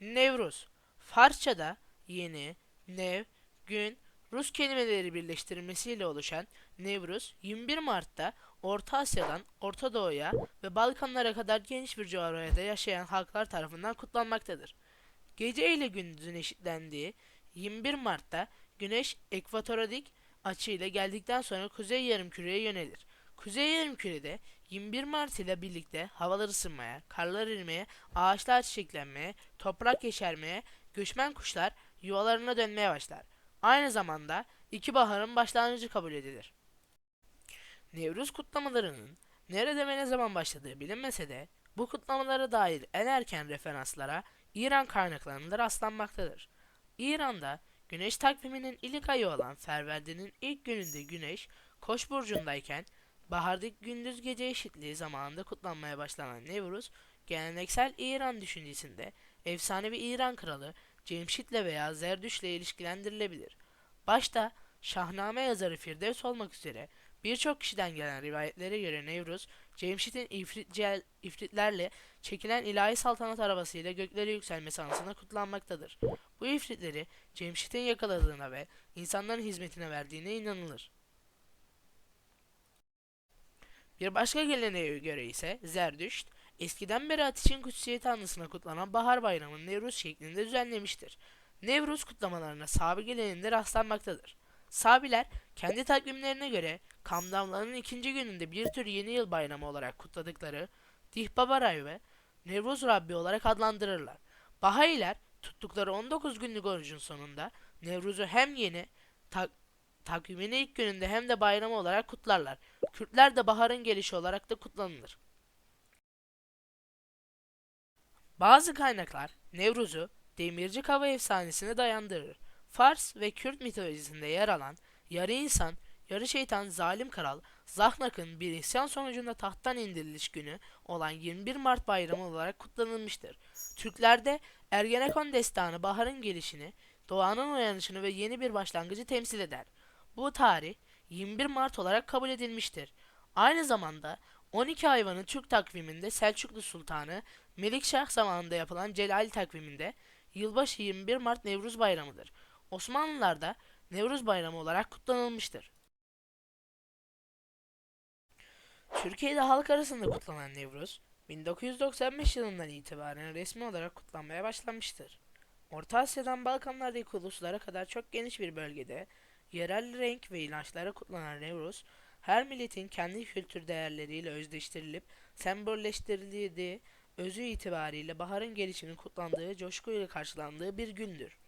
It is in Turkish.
Nevruz. Farsçada yeni, nev, gün, Rus kelimeleri birleştirilmesiyle oluşan Nevruz 21 Mart'ta Orta Asya'dan Orta Doğu'ya ve Balkanlara kadar geniş bir coğrafyada yaşayan halklar tarafından kutlanmaktadır. Gece ile gündüzün eşitlendiği 21 Mart'ta Güneş ekvatora dik açı ile geldikten sonra kuzey yarımküreye yönelir. Kuzey yarımkürede 21 Mart ile birlikte havalar ısınmaya, karlar erimeye, ağaçlar çiçeklenmeye, toprak yeşermeye, göçmen kuşlar yuvalarına dönmeye başlar. Aynı zamanda iki baharın başlangıcı kabul edilir. Nevruz kutlamalarının nerede ve ne zaman başladığı bilinmese de bu kutlamalara dair en erken referanslara İran kaynaklarında rastlanmaktadır. İran'da güneş takviminin ilk ayı olan Ferverde'nin ilk gününde güneş Koç burcundayken bahardaki gündüz gece eşitliği zamanında kutlanmaya başlanan Nevruz, geleneksel İran düşüncesinde efsanevi İran kralı Cemşit'le veya Zerdüşt'le ilişkilendirilebilir. Başta Şahname yazarı Firdevs olmak üzere birçok kişiden gelen rivayetlere göre Nevruz, Cemşit'in ifritlerle çekilen ilahi saltanat arabasıyla göklere yükselmesi anısına kutlanmaktadır. Bu ifritleri Cemşit'in yakaladığına ve insanların hizmetine verdiğine inanılır. Bir başka geleneğe göre ise Zerdüşt, eskiden beri ateşin kutsiyeti anısına kutlanan bahar bayramını Nevruz şeklinde düzenlemiştir. Nevruz kutlamalarına Sabi geleneğinde rastlanmaktadır. Sabiler kendi takvimlerine göre Kamdamlanın ikinci gününde bir tür yeni yıl bayramı olarak kutladıkları Dihbabaray ve Nevruz Rabbi olarak adlandırırlar. Bahayiler tuttukları 19 günlük orucun sonunda Nevruz'u hem yeni tak takvimin ilk gününde hem de bayramı olarak kutlarlar. Kürtler de baharın gelişi olarak da kutlanılır. Bazı kaynaklar Nevruz'u demirci kava efsanesine dayandırır. Fars ve Kürt mitolojisinde yer alan yarı insan, yarı şeytan zalim kral Zahnak'ın bir isyan sonucunda tahttan indiriliş günü olan 21 Mart bayramı olarak kutlanılmıştır. Türklerde Ergenekon destanı baharın gelişini, doğanın uyanışını ve yeni bir başlangıcı temsil eder. Bu tarih 21 Mart olarak kabul edilmiştir. Aynı zamanda 12 hayvanın Türk takviminde Selçuklu Sultanı Melikşah zamanında yapılan Celali takviminde yılbaşı 21 Mart Nevruz Bayramı'dır. Osmanlılar'da Nevruz Bayramı olarak kutlanılmıştır. Türkiye'de halk arasında kutlanan Nevruz, 1995 yılından itibaren resmi olarak kutlanmaya başlanmıştır. Orta Asya'dan Balkanlardaki uluslara kadar çok geniş bir bölgede yerel renk ve inançlara kutlanan Nevruz, her milletin kendi kültür değerleriyle özdeştirilip sembolleştirildiği özü itibariyle baharın gelişinin kutlandığı, coşkuyla karşılandığı bir gündür.